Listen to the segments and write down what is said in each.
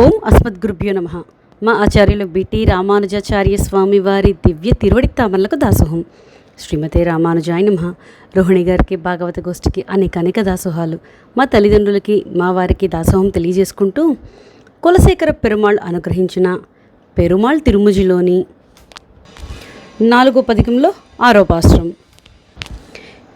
ఓం అస్మద్ గురుభ్యో నమ. మా ఆచార్యులు బిటి రామానుజాచార్య స్వామి వారి దివ్య తిరువడి తామలకు దాసోహం. శ్రీమతి రామానుజాయ నమ. రోహిణి గారికి భాగవత గోష్ఠికి అనేక అనేక దాసోహాలు. మా తల్లిదండ్రులకి మా వారికి దాసోహం తెలియజేసుకుంటూ కులశేఖర పెరుమాళ్ అనుగ్రహించిన పెరుమాళ్ తిరుముజిలోని నాలుగో పథకంలో ఆరోపాశ్రం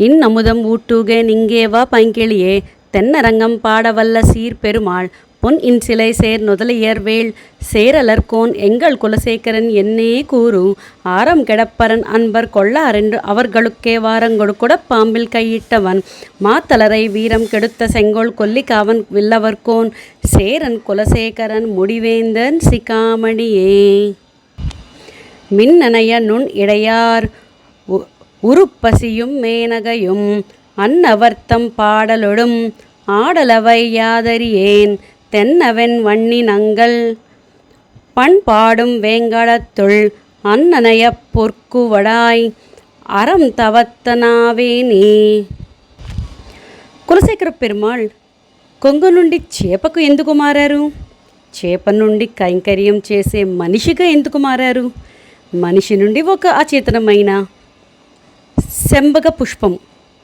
ఇన్ నముదం ఊట్టూగే నింగేవా పైంకిళియే తెన్న రంగం పాడవల్ల సీర్ పెరుమాళ్ பொன் இன் சிலை சேர் நுதலியர்வேள் சேரலர்கோன் எங்கள் குலசேகரன் என்னே கூறு. ஆரம் கெடப்பரன் அன்பர் கொள்ளாரென்று அவர்களுக்கே வாரங்கொடுக்குட பாம்பில் கையிட்டவன். மாத்தலரை வீரம் கெடுத்த செங்கோல் கொல்லிக்காவன் வில்லவர்கோன் சேரன் குலசேகரன் முடிவேந்தன் சிகாமணியே. மின்னணைய நுண் இடையார் உ- உருப்பசியும் மேனகையும். அன்னவர்த்தம் பாடலொடும் ஆடலவை யாதறியேன். தென்னவென் வண்ணினங்கள் பண்பாடும் வேங்கடத்துள் அன்னனைய பொற்குவடாய் அறம் தவத்தனாவேனே కులశేఖర పెరుమాళ్ కొంగ నుండి చేపకు ఎందుకు మారారు చేప నుండి కైంకర్యం చేసే మనిషిగా ఎందుకు మారారు మనిషి నుండి ఒక అచేతనమైన శంబగ పుష్పం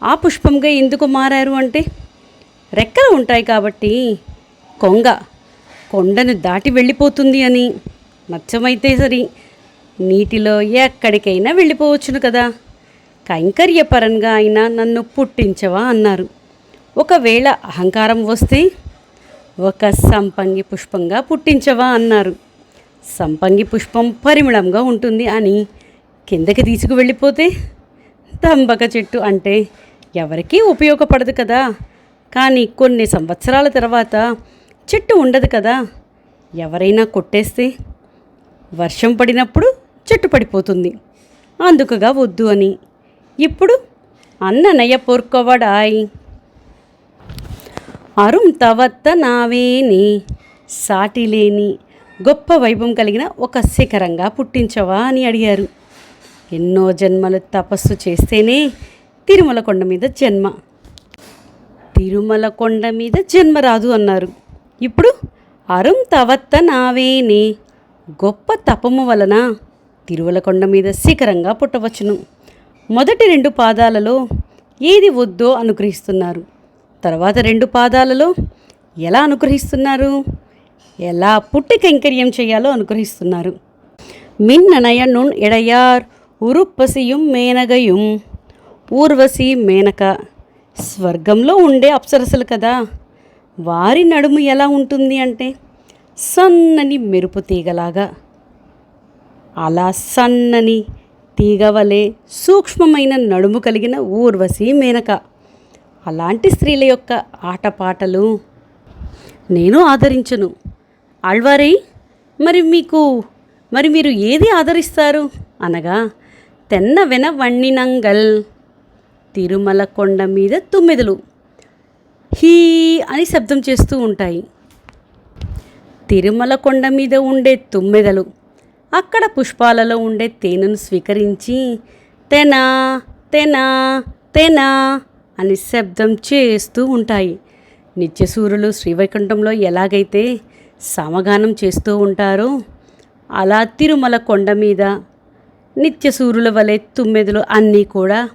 ఆ పుష్పంగా ఎందుకు మారారు అంటే రెక్కలు ఉంటాయి కాబట్టి కొంగ కొండను దాటి వెళ్ళిపోతుంది అని. మత్స్యమైతే సరి నీటిలో ఎక్కడికైనా వెళ్ళిపోవచ్చును కదా. కైంకర్యపరంగా అయినా నన్ను పుట్టించవా అన్నారు. ఒకవేళ అహంకారం వస్తే ఒక సంపంగి పుష్పంగా పుట్టించవా అన్నారు. సంపంగి పుష్పం పరిమళంగా ఉంటుంది అని. కిందకి తీసుకు వెళ్ళిపోతే తంబక చెట్టు అంటే ఎవరికీ ఉపయోగపడదు కదా. కానీ కొన్ని సంవత్సరాల తర్వాత చెట్టు ఉండదు కదా. ఎవరైనా కొట్టేస్తే వర్షం పడినప్పుడు చెట్టు పడిపోతుంది. అందుకుగా వద్దు అని. ఇప్పుడు అన్ననయ్య పొర్కొవడాయ్ అరుం తవత్త నావేని సాటిలేని గొప్ప వైభవం కలిగిన ఒక శిఖరంగా పుట్టించవా అని అడిగారు. ఎన్నో జన్మలు తపస్సు చేస్తేనే తిరుమల కొండ మీద జన్మ. తిరుమల కొండ మీద జన్మ రాదు అన్నారు. ఇప్పుడు అరుం తవత్త నావేని గొప్ప తపము వలన తిరువలకొండ మీద శిఖరంగా పుట్టవచ్చును. మొదటి రెండు పాదాలలో ఏది వద్దో అనుగ్రహిస్తున్నారు. తర్వాత రెండు పాదాలలో ఎలా అనుగ్రహిస్తున్నారు? ఎలా పుట్టి కైంకర్యం చేయాలో అనుగ్రహిస్తున్నారు. మిన్ననయ నున్ ఎడయార్ ఉరుప్పసియుం మేనగయుం. ఊర్వశి మేనక స్వర్గంలో ఉండే అప్సరసలు కదా. వారి నడుము ఎలా ఉంటుంది అంటే సన్నని మెరుపు తీగలాగా. అలా సన్నని తీగవలే సూక్ష్మమైన నడుము కలిగిన ఊర్వశి మేనక. అలాంటి స్త్రీల యొక్క ఆటపాటలు నేను ఆదరించను. ఆళ్వారై మరి మీకు మరి మీరు ఏది ఆదరిస్తారు? అనగా తెన్న వెన వణ్ణినంగల్ తిరుమల కొండ మీద తుమ్మెదలు. హీ అని శబ్దం చేస్తూ ఉంటాయి. తిరుమల కొండ మీద ఉండే తుమ్మెదలు అక్కడ పుష్పాలలో ఉండే తేనెను స్వీకరించి తెనా తెనా తెనా అని శబ్దం చేస్తూ ఉంటాయి. నిత్యసూరులు శ్రీవైకుంఠంలో ఎలాగైతే సమగానం చేస్తూ ఉంటారో అలా తిరుమల కొండ మీద నిత్యసూరుల వలె తుమ్మెదలు అన్నీ కూడా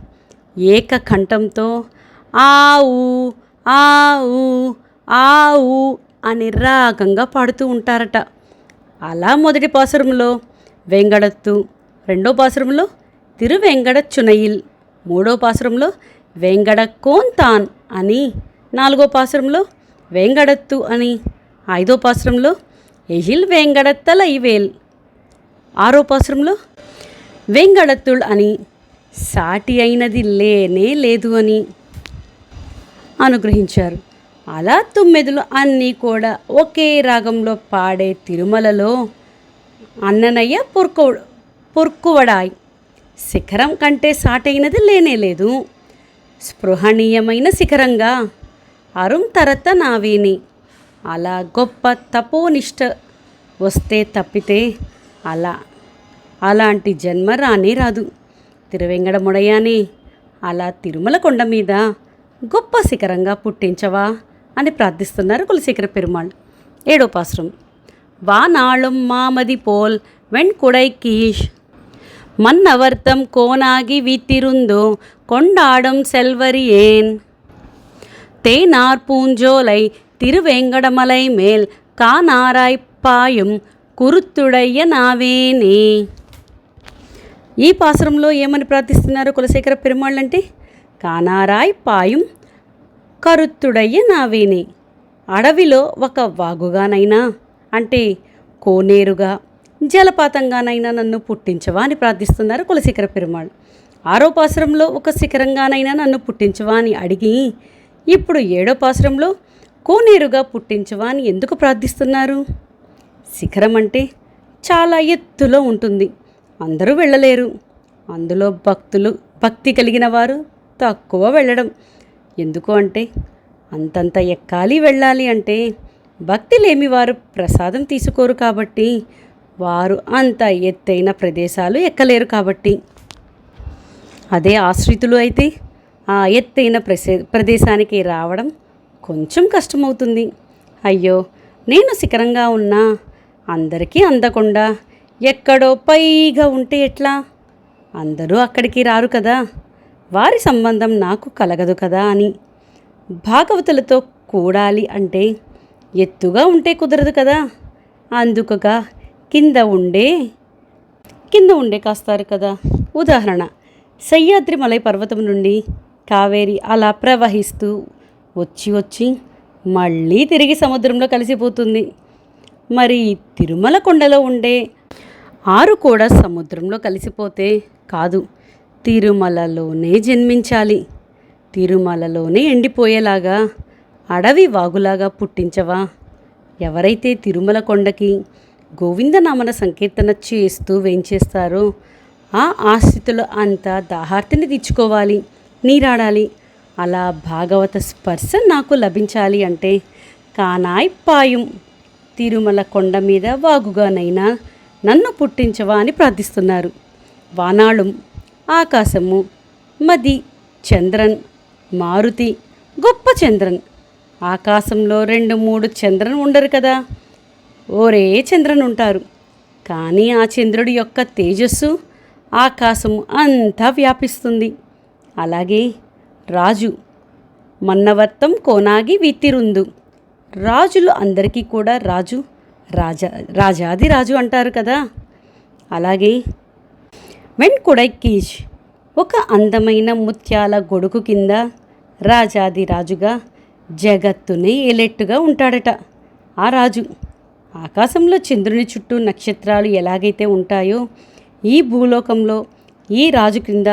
ఏకకంఠంతో ఆవు ఆవు ఆవు అని రాగంగా పాడుతూ ఉంటారట. అలా మొదటి పాసురంలో వెంగడత్తు రెండో పాసురంలో తిరువెంగడచునయిల్ మూడో పాసురంలో వెంగడకోంతాన్ అని నాలుగో పాసురంలో వెంగడత్తు అని ఐదో పాసురంలో ఎహిల్ వెంగడత్తల ఇవేల్ ఆరో పాసురంలో వెంగడత్తుల్ అని సాటి అయినది లేనే లేదు అని. అనుగ్రహించారు. అలా తొమ్మిదిలు అన్నీ కూడా ఒకే రాగంలో పాడే తిరుమలలో అన్ననయ్య పొర్కు పొర్కువడాయ్ శిఖరం కంటే సాటైనది లేనే లేదు. స్పృహణీయమైన శిఖరంగా అరుం తరత నావేని. అలా గొప్ప తపోనిష్ట వస్తే తప్పితే అలా అలాంటి జన్మ రానే రాదు. తిరువెంగడముడయానే అలా తిరుమల కొండ మీద గొప్ప శిఖరంగా పుట్టించవా అని ప్రార్థిస్తున్నారు కులశేఖర పెరుమాళ్ ఏడో పాశ్రం வானாளும் மாமதி போல் வெண்குடை கீஷ் மன்னவர்த்தம் கோனாகி வீத்திருந்தோ கொண்டாடும் செல்வரியேன் தேனார் பூஞ்சோலை திருவேங்கடமலை மேல் கானாராய்ப் పాయం కురుత్తుడయ్య నావేనే ఈ పాసురంలో ఏమని ప్రార్థిస్తున్నారు కులశేఖర పెరుమాళ్ళు అంటే కానారాయ్ పాయం కరుత్తుడయ్య నావేనే. అడవిలో ఒక వాగుగానైనా అంటే కోనేరుగా జలపాతంగానైనా నన్ను పుట్టించవా అని ప్రార్థిస్తున్నారు కులశిఖర పెరుమాళ్. ఆరో పాసురంలో ఒక శిఖరంగానైనా నన్ను పుట్టించవా అని అడిగి ఇప్పుడు ఏడో పాసురంలో కోనేరుగా పుట్టించవా అని ఎందుకు ప్రార్థిస్తున్నారు? శిఖరం అంటే చాలా ఎత్తులో ఉంటుంది. అందరూ వెళ్ళలేరు. అందులో భక్తులు భక్తి కలిగిన వారు తక్కువ వెళ్ళడం. ఎందుకు అంటే అంతంత ఎక్కాలి వెళ్ళాలి అంటే భక్తి లేమి వారు ప్రసాదం తీసుకోరు కాబట్టి వారు అంత ఎత్తైన ప్రదేశాలు ఎక్కలేరు కాబట్టి. అదే ఆశ్రితులు అయితే ఆ ఎత్తైన ప్రసే ప్రదేశానికి రావడం కొంచెం కష్టమవుతుంది. అయ్యో నేను శిఖరంగా ఉన్నా అందరికీ అందకుండా ఎక్కడో పైగా ఉంటే ఎట్లా? అందరూ అక్కడికి రారు కదా. వారి సంబంధం నాకు కలగదు కదా అని. భాగవతులతో కూడాలి అంటే ఎత్తుగా ఉంటే కుదరదు కదా. అందుకగా కింద ఉండే కింద ఉండే కాస్తారు కదా. ఉదాహరణ సహ్యాద్రి మలై పర్వతం నుండి కావేరి అలా ప్రవహిస్తూ వచ్చి వచ్చి మళ్ళీ తిరిగి సముద్రంలో కలిసిపోతుంది. మరి తిరుమల కొండలో ఉండే ఆరు కూడా సముద్రంలో కలిసిపోతే కాదు. తిరుమలలోనే జన్మించాలి. తిరుమలలోనే ఎండిపోయేలాగా అడవి వాగులాగా పుట్టించవా? ఎవరైతే తిరుమల కొండకి గోవిందనామన సంకీర్తన చేస్తూ వేంచేస్తారో ఆ ఆశ్రితులు అంతా దాహార్తిని తీర్చుకోవాలి నీరాడాలి. అలా భాగవత స్పర్శ నాకు లభించాలి అంటే కానాయ్ పాయం. తిరుమల కొండ మీద వాగుగానైనా నన్ను పుట్టించవా అని ప్రార్థిస్తున్నారు. వానాళం ఆకాశము. మది చంద్రన్ మారుతి గొప్ప చంద్రన్. ఆకాశంలో రెండు మూడు చంద్రన్ ఉండరు కదా. ఓరే చంద్రన్ ఉంటారు. కానీ ఆ చంద్రుడి యొక్క తేజస్సు ఆకాశము అంతా వ్యాపిస్తుంది. అలాగే రాజు మన్నవర్తం కోనాగి విత్తిరుందు రాజులు అందరికీ కూడా రాజు రాజా రాజాది రాజు అంటారు కదా. అలాగే వెన్ కీష్ ఒక అందమైన ముత్యాల గొడుగు కింద రాజాది రాజుగా జగత్తునే ఏలెట్టుగా ఉంటాడట ఆ రాజు. ఆకాశంలో చంద్రుని చుట్టూ నక్షత్రాలు ఎలాగైతే ఉంటాయో ఈ భూలోకంలో ఈ రాజు క్రింద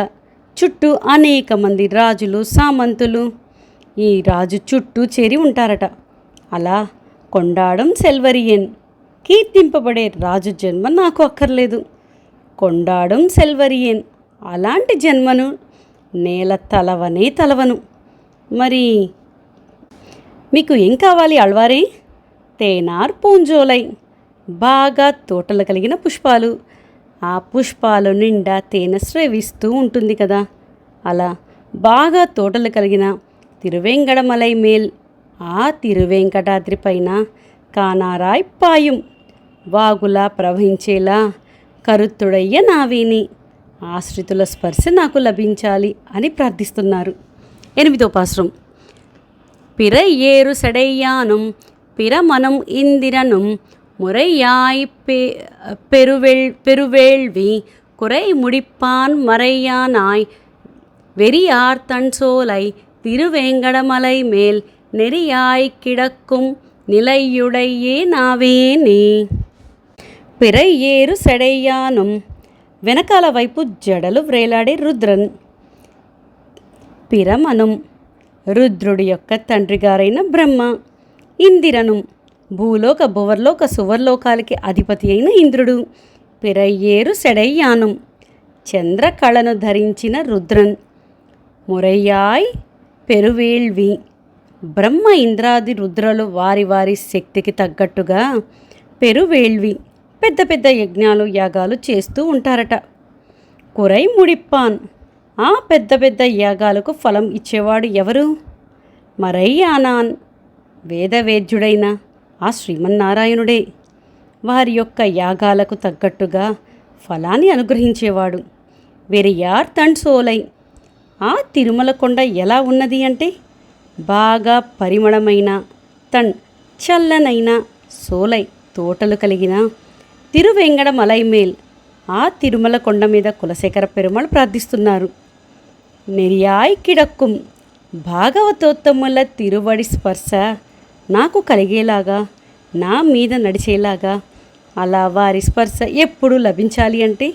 చుట్టూ అనేక మంది రాజులు సామంతులు ఈ రాజు చుట్టూ చేరి ఉంటారట. అలా కొండాడం సెల్వరియన్. కీర్తింపబడే రాజు జన్మ నాకు అక్కర్లేదు. కొండాడం సెల్వరియన్. అలాంటి జన్మను నేల తలవనే తలవను. మరి మీకు ఏం కావాలి అల్వారే? తేనార్ పూంజోలై. బాగా తోటలు కలిగిన పుష్పాలు. ఆ పుష్పాలు నిండా తేనె స్రవిస్తూ ఉంటుంది కదా. అలా బాగా తోటలు కలిగిన తిరువెంగడమలై మేల్. ఆ తిరువెంకటాద్రి పైన కానారాయ్ పాయం. వాగులా ప్రవహించేలా కరుత్తుడయ్య నావీని ఆశ్రితుల స్పర్శ నాకు లభించాలి అని ప్రార్థిస్తున్నారు ఎనిమిదో పాశ్రం பிறையேறு செடையானும் பிரமனும் இந்திரனும் முறையாய் பெ பெருவெள் பெருவேள்வி குறை முடிப்பான் மறையானாய் வெறியார் தன் சோலை திருவேங்கடமலை மேல் நெறியாய் கிடக்கும் நிலையுடையே నావేనే పిరయ్యేరు సెడయ్యానం. వెనకాల వైపు జడలు వ్రేలాడే రుద్రన్. పిరమనం. రుద్రుడి యొక్క తండ్రిగారైన బ్రహ్మ. ఇందిరను. భూలోక భువర్లోక సువర్లోకాలకి అధిపతి అయిన ఇంద్రుడు. పిరయ్యేరు సెడయ్యానం. చంద్రకళను ధరించిన రుద్రన్. మురయ్యాయ్ పెరువేళ్వి. బ్రహ్మ ఇంద్రాది రుద్రలు వారి వారి శక్తికి తగ్గట్టుగా పెరువేళ్వి. పెద్ద పెద్ద యజ్ఞాలు యాగాలు చేస్తూ ఉంటారట. కురై ముడిప్పాన్ ఆ పెద్ద పెద్ద యాగాలకు ఫలం ఇచ్చేవాడు ఎవరు? మరై ఆనాన్ వేదవేద్యుడైన ఆ శ్రీమన్నారాయణుడే. వారి యొక్క యాగాలకు తగ్గట్టుగా ఫలాన్ని అనుగ్రహించేవాడు. వెరియార్ తన్ సోలై ఆ తిరుమల కొండ ఎలా ఉన్నది అంటే బాగా పరిమళమైన తన్ చల్లనైన సోలై తోటలు కలిగిన తిరువెంగడ మలైమేల్ ఆ తిరుమల కొండ మీద కులశేఖర పెరుమాళ్ ప్రార్థిస్తున్నారు. నెరియాయ్ కిడక్కుం భాగవతోత్తముల తిరువడి స్పర్శ నాకు కలిగేలాగా నా మీద నడిచేలాగా అలా వారి స్పర్శ ఎప్పుడు లభించాలి అంటే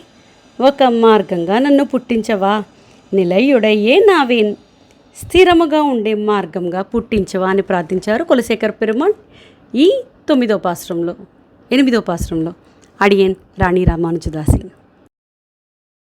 ఒక మార్గంగా నన్ను పుట్టించవా నిలయుడయ్యే నావేన్. స్థిరముగా ఉండే మార్గంగా పుట్టించవా అని ప్రార్థించారు కులశేఖర పెరుమాళ్ ఈ తొమ్మిదో పాశ్రంలో ఎనిమిదో పాశ్రంలో அடியேன் ராணி ராமானுஜதாசி